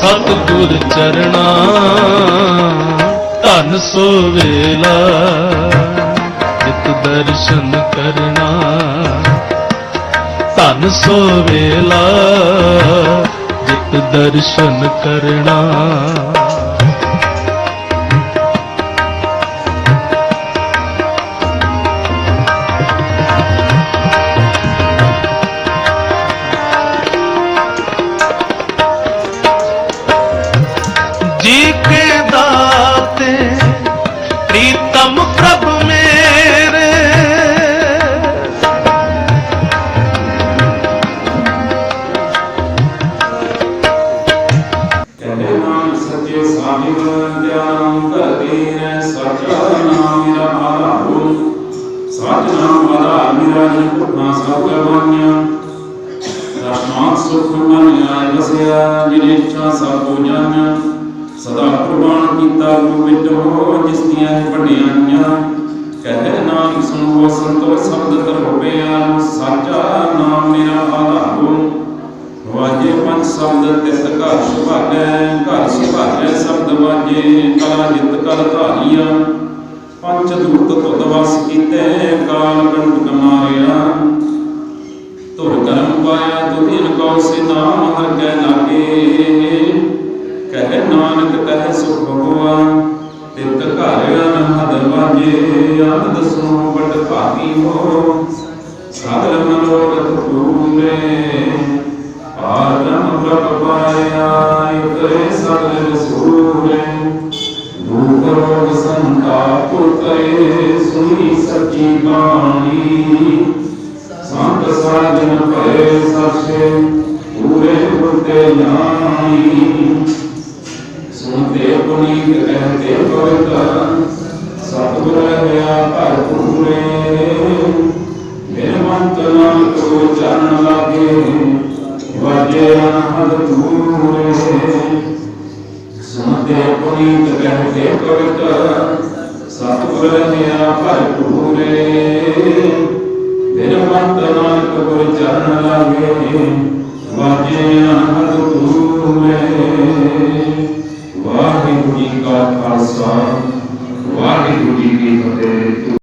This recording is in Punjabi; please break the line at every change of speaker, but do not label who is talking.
ਸਤਿਗੁਰ ਚਰਣਾ ਧਨ ਸੋ ਵੇਲਾ ਜਿਤ ਦਰਸ਼ਨ ਕਰਨਾ। ਧਨ ਸੋ ਵੇਲਾ ਜਿਤ ਦਰਸ਼ਨ ਕਰਨਾ।
ਸੱਚ ਨਾਮ ਮੇਰਾ ਨਿਪੁਣਾ ਸਭ ਬਾਣਿਆ ਰਸਮਾਤ ਸੁਖ ਮਨ ਵਸਿਆ, ਜਿਨੇ ਇੱਛਾ ਸਭ ਹੋ ਜਾਣਿਆ। ਸਦਾ ਕੁਰਬਾਨ ਕੀਤਾ ਗੋਬਿੰਦ ਹੋ ਜਿਸ ਦੀਆਂ ਵੱਡੀਆਂ ਕਹੇ ਨਾਮ ਸੁਣੋ, ਸੰਤੋ ਸ਼ਬਦ ਤਰ ਹੋਵੇ ਆਨ ਸਾਚਾ ਨਾਮ ਮੇਰਾ ਆਧਾਰੋ ਵਾਜੇ ਪੰਜ ਸ਼ਬਦ ਤਿਸ ਘਰ ਸੁਭਾਗੈ ਘਰ ਸੁਭਾਗੈ ਸ਼ਬਦ ਵਾਜੇ ਕਲਾ ਜਿਤ ਕਰ ਧਾਰੀਆ। ਪੰਜ ਦੂਤ ਤੁਧ ਵਸ ਕੀਤੇ, ਕਾਲ ਗੰਡ ਮਾਰਿਆ ਧੁਰ ਕਰਮ ਪਾਇਆ ਦੁਹੀਨ ਕਉ ਸੇ ਨਾਮ ਹਰ ਕੈ ਲਾਗੇ। ਕਹੇ ਨਾਨਕ, ਕਹੇ ਸੁਖ ਹੋਆ, ਤਿਤ ਘਰ ਅਨਹਦ ਵਾਜੇ ਆਨੰਦ ਸੁਨੋ ਬੜ ਭਾਗੀ ਹੋ, ਸਾਗਰ ਮਨੋਰਥ ਪੂਰੇ ਆਰਮ ਪ੍ਰਭ ਪਾਇਆ ਇਤਰੇ ਸਗਲ ਸੂਰੇ। ਦੁਖ ਰੋਗ ਸੰਤਾਪ ਉਤਰੇ ਸੁਣੀ ਸੱਚੀ ਬਾਣੀ। ਸੰਤ ਸਾਜਨ ਭਏ ਸਰਸੇ ਪੂਰੇ ਬੁੱਧੇ ਜਾਣੀ ਸੁਣਤੇ ਪੁਨੀਤ ਕਹਤੇ ਪਵਿੱਤਰ, ਸਤਿਗੁਰ ਰਹਾ ਘਰ ਪੂਰੇ। ਮੇਰੇ ਮਨ ਤਨ ਕੋ ਚਰਨ ਲਾਗੇ ਵਾਜੇ ਅਨਹਦ ਤੂਰੇ ਸੁਣਤੇ ਪੁਨੀਤ ਕਹਤੇ ਪਵਿੱਤਰ ਸਤਿਗੁਰ ਰਹਾ ਘਰ ਪੂਰੇ ਮੇਰੇ ਮਨ ਤਨ ਕੋ ਚਰਨ ਲਾਗੇ ਵਾਜੇ ਅਨਹਦ ਤੂਰੇ